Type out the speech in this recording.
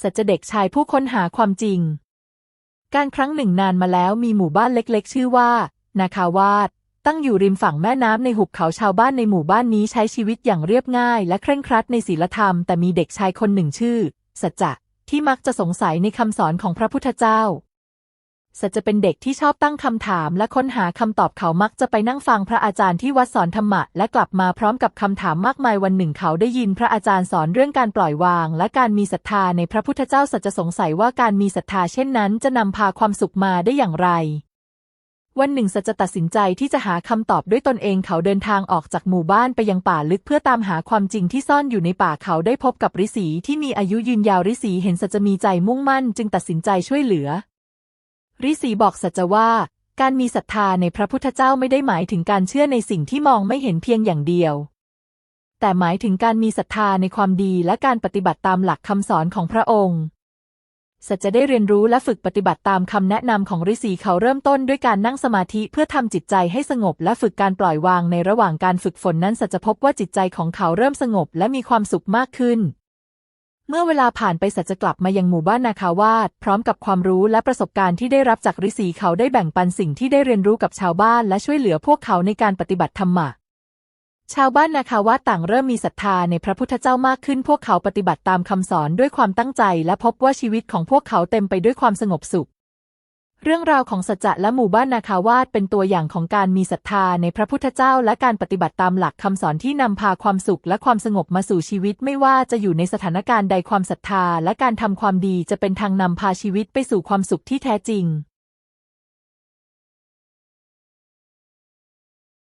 สัจเด็กชายผู้ค้นหาความจริง การครั้งหนึ่งนานมาแล้วมีหมู่บ้านเล็กๆ ชื่อว่า นาคาวาด ตั้งอยู่ริมฝั่งแม่น้ำในหุบเขาชาวบ้านในหมู่บ้านนี้ใช้ชีวิตอย่างเรียบง่าย และเคร่งครัดในศีลธรรมแต่มีเด็กชายคนหนึ่งชื่อ สัจจะที่มักจะสงสัยในคำสอนของพระพุทธเจ้า สัจจะเป็นเด็กที่ชอบตั้งคำถามและค้นหาคำตอบเขามักจะไปนั่งฟังพระอาจารย์ที่วัดสอนธรรมะ และกลับมาพร้อมกับคำถามมากมายวันหนึ่งเขาได้ยินพระอาจารย์สอนเรื่องการปล่อยวาง และการมีศรัทธาในพระพุทธเจ้าสัจจะสงสัยว่าการมีศรัทธาเช่นนั้น จะนำพาความสุขมาได้อย่างไร วันหนึ่งสัจจะตัดสินใจที่จะหาคำตอบด้วยตนเองเขาเดินทางออกจากหมู่บ้านไปยังป่าลึกเพื่อตามหาความจริงที่ซ่อนอยู่ในป่าเขาได้พบกับฤาษีที่มีอายุยืนยาวฤาษีเห็นสัจจะมีใจมุ่งมั่น จึงตัดสินใจช่วยเหลือ ฤาษีบอกสัจจะว่า การมีศรัทธาในพระพุทธเจ้าไม่ได้หมายถึงการเชื่อในสิ่งที่มองไม่เห็นเพียงอย่างเดียว แต่หมายถึงการมีศรัทธาในความดีและการปฏิบัติตามหลักคำสอนของพระองค์สัจจะได้เรียนรู้และฝึกปฏิบัติตามคำแนะนำของฤาษีเขาเริ่มต้นด้วยการนั่งสมาธิเพื่อทำจิตใจให้สงบและฝึกการปล่อยวางในระหว่างการฝึกฝนนั้นสัจจะพบว่าจิตใจของเขาเริ่มสงบและมีความสุขมากขึ้น เมื่อเวลาผ่านไปสัจจะกลับมายังหมู่บ้านนาคาวาดพร้อมกับความรู้และประสบการณ์ที่ได้รับจากฤาษีเขาได้แบ่งปันสิ่งที่ได้เรียนรู้กับชาวบ้านและช่วยเหลือพวกเขาในการปฏิบัติธรรมะชาวบ้านนาคาวาดต่างเริ่มมีศรัทธาในพระพุทธเจ้ามากขึ้น พวกเขาปฏิบัติตามคำสอนด้วยความตั้งใจ และพบว่าชีวิตของพวกเขาเต็มไปด้วยความสงบสุข เรื่องราวของสัจจะและหมู่บ้านนาคาวาดเป็นตัวอย่างของการมีศรัทธาในพระพุทธเจ้าและการปฏิบัติตามหลักคำสอนที่นำพาความสุขและความสงบมาสู่ชีวิต ไม่ว่าจะอยู่ในสถานการณ์ใดความศรัทธาและการทำความดีจะเป็นทางนำพาชีวิตไปสู่ความสุขที่แท้จริง